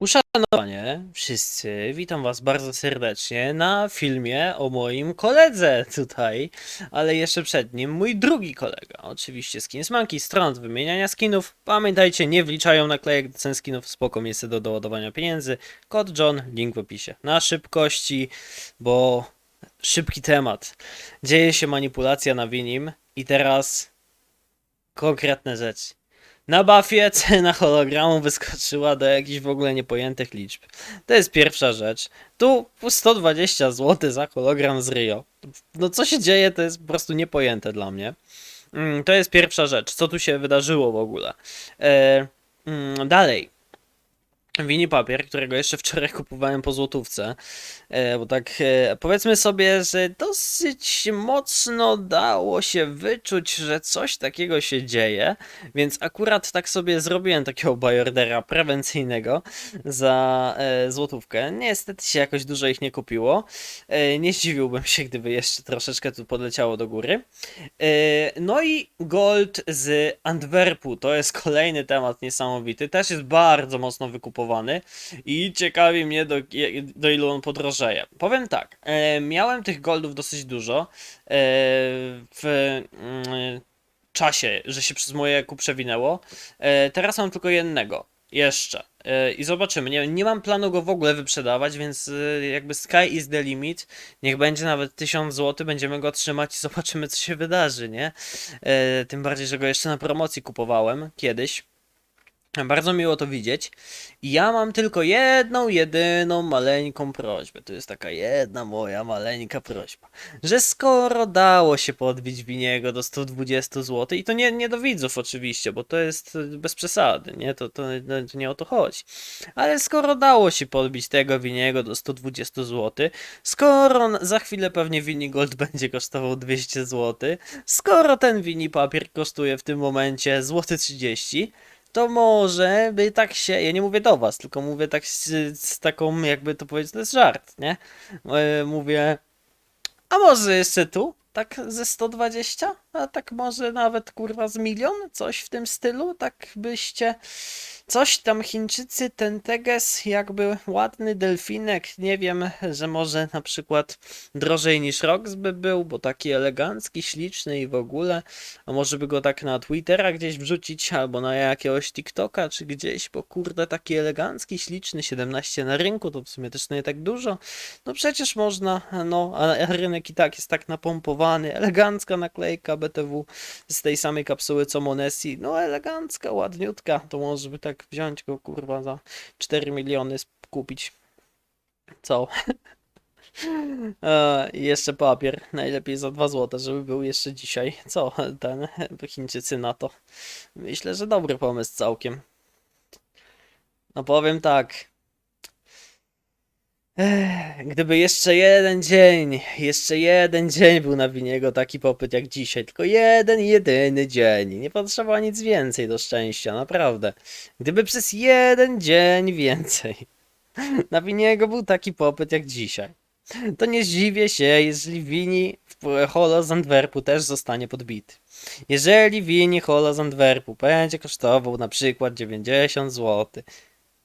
Uszanowanie wszyscy, witam was bardzo serdecznie na filmie o moim koledze tutaj, ale jeszcze przed nim mój drugi kolega, oczywiście Skins Monkey, stron wymieniania skinów. Pamiętajcie, nie wliczają naklejek do cen skinów, spoko miejsce do doładowania pieniędzy. Kod John, link w opisie. Na szybkości, bo szybki temat. Dzieje się manipulacja na Winim i teraz konkretne rzeczy. Na buffie cena hologramu wyskoczyła do jakichś w ogóle niepojętych liczb. To jest pierwsza rzecz. Tu 120 zł za hologram z Rio. No co się dzieje, to jest po prostu niepojęte dla mnie. Mm, To jest pierwsza rzecz. Co tu się wydarzyło w ogóle? E, mm, dalej. Wini papier, którego jeszcze wczoraj kupowałem po złotówce, e, bo tak e, powiedzmy sobie, że dosyć mocno dało się wyczuć, że coś takiego się dzieje, więc akurat tak sobie zrobiłem takiego bajordera prewencyjnego za e, złotówkę. Niestety się jakoś dużo ich nie kupiło. Nie zdziwiłbym się, gdyby jeszcze troszeczkę tu podleciało do góry. No i gold z Antwerpu, to jest kolejny temat niesamowity, też jest bardzo mocno wykupowany i ciekawi mnie do, do ilu on podrożeje. Powiem tak, e, miałem tych goldów dosyć dużo e, w mm, czasie, że się przez moje ku przewinęło. E, teraz mam tylko jednego. Jeszcze. E, I zobaczymy. Nie, nie mam planu go w ogóle wyprzedawać, więc e, jakby sky is the limit. Niech będzie nawet 1000 zł, będziemy go trzymać i zobaczymy, co się wydarzy, nie? E, Tym bardziej, że go jeszcze na promocji kupowałem kiedyś. Bardzo miło to widzieć. I ja mam tylko jedną, jedyną maleńką prośbę. To jest taka jedna moja maleńka prośba. Że skoro dało się podbić Winiego do 120 zł, i to nie, nie do widzów oczywiście, bo to jest y, bez przesady, nie? To, to, to nie o to chodzi. Ale skoro dało się podbić tego Winiego do 120 zł, skoro za chwilę pewnie Wini Gold będzie kosztował 200 zł, skoro ten Wini papier kosztuje w tym momencie złoty 30 to może by tak się, ja nie mówię do was, tylko mówię tak z, z taką, jakby to powiedzieć, to jest żart, nie? E, Mówię, a może jeszcze tu, tak ze 120? A tak może nawet kurwa z milion? Coś w tym stylu? Tak byście, coś tam Chińczycy, ten teges, jakby ładny delfinek, nie wiem, że może na przykład drożej niż Rox by był, bo taki elegancki, śliczny i w ogóle, a może by go tak na Twittera gdzieś wrzucić, albo na jakiegoś TikToka, czy gdzieś, bo kurde, taki elegancki, śliczny, 17 na rynku, to w sumie też nie tak dużo. No przecież można, no, a rynek i tak jest tak napompowany, elegancka naklejka BTW z tej samej kapsuły co Monesi, no elegancka, ładniutka, to może by tak wziąć go, kurwa, za 4 miliony kupić. Co? E, jeszcze papier, najlepiej za 2 zł, żeby był jeszcze dzisiaj. Co ten Chińczycy na to? Myślę, że dobry pomysł całkiem. No powiem tak. Gdyby jeszcze jeden dzień, jeszcze jeden dzień był na Winiego taki popyt jak dzisiaj, tylko jeden, jedyny dzień. Nie potrzeba nic więcej do szczęścia, naprawdę. Gdyby przez jeden dzień więcej na Winiego był taki popyt jak dzisiaj, to nie zdziwię się, jeżeli Wini Holo z Antwerpu też zostanie podbity. Jeżeli Wini Holo z Antwerpu będzie kosztował na przykład 90 zł,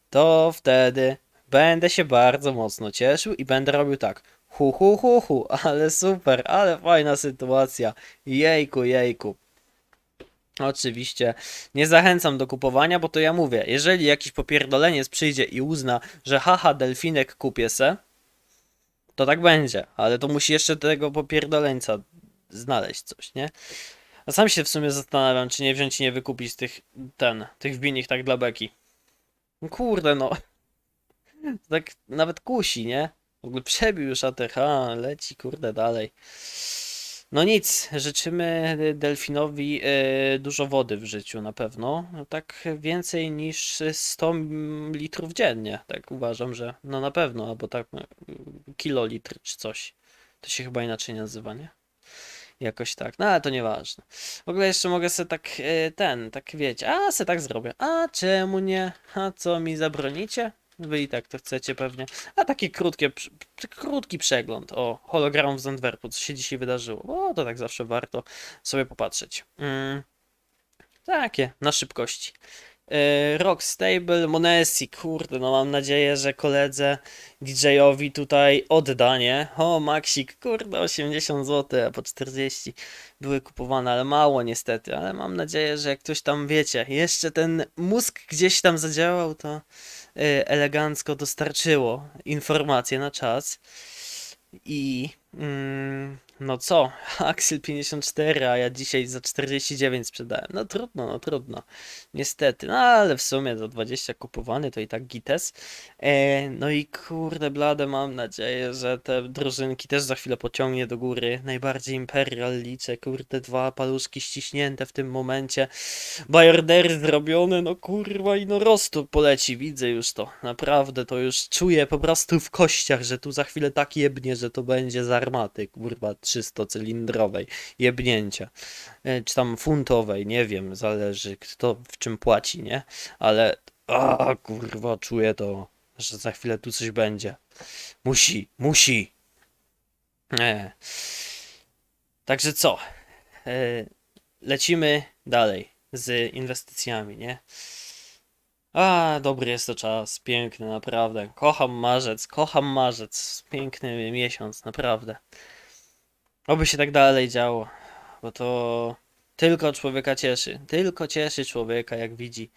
to wtedy będę się bardzo mocno cieszył i będę robił tak. Hu, hu, hu, hu, ale super, ale fajna sytuacja. Jejku, jejku. Oczywiście nie zachęcam do kupowania, bo to ja mówię, jeżeli jakiś popierdoleniec przyjdzie i uzna, że haha, delfinek kupię se, to tak będzie, ale to musi jeszcze tego popierdoleńca znaleźć coś, nie? A sam się w sumie zastanawiam, czy nie wziąć i nie wykupić tych, ten, tych wbinich tak dla beki. Kurde no. Tak nawet kusi, nie? W ogóle przebił już ATH, leci kurde dalej. No nic, życzymy delfinowi e, dużo wody w życiu na pewno. No Tak więcej niż 100 litrów dziennie. Tak uważam, że no na pewno, albo tak e, kilolitr czy coś. To się chyba inaczej nazywa, nie? Jakoś tak, no ale to nieważne. W ogóle jeszcze mogę sobie tak e, ten, tak wiecie, a se tak zrobię. A czemu nie? A co mi zabronicie? Wy i tak to chcecie pewnie. A taki krótkie, krótki przegląd o hologramów z Antwerpu, co się dzisiaj wydarzyło. O, to tak zawsze warto sobie popatrzeć. Mm, takie, na szybkości. E, Rock Stable, Monesi, kurde, no mam nadzieję, że koledze DJ-owi tutaj oddanie. O, Maxik, kurde, 80 zł, a po 40 były kupowane, ale mało niestety, ale mam nadzieję, że jak ktoś tam, wiecie, jeszcze ten mózg gdzieś tam zadziałał, to elegancko dostarczyło informacje na czas. I mm, no co, Axel 54, a ja dzisiaj za 49 sprzedałem. No trudno, no trudno. Niestety, no ale w sumie za 20 kupowany to i tak gites. E, no i kurde blade, mam nadzieję, że te drużynki też za chwilę pociągnie do góry. Najbardziej Imperial liczę, kurde, dwa paluszki ściśnięte w tym momencie. Bajordery zrobione, no kurwa i no rostu poleci, widzę już to. Naprawdę, to już czuję po prostu w kościach, że tu za chwilę tak jebnie, że to będzie z armaty, kurwa, 300-cylindrowej jebnięcia. E, Czy tam funtowej, nie wiem, zależy kto w czym płaci, nie? Ale, a kurwa, czuję to, że za chwilę tu coś będzie. Musi, musi. E. Także co? E, lecimy dalej z inwestycjami, nie? A, dobry jest to czas, piękny, naprawdę. Kocham marzec, kocham marzec. Piękny miesiąc, naprawdę. Oby się tak dalej działo, bo to tylko człowieka cieszy. Tylko cieszy człowieka, jak widzi,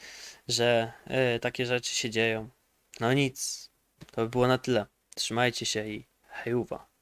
że e, takie rzeczy się dzieją. No nic, to by było na tyle. Trzymajcie się i hejuwa.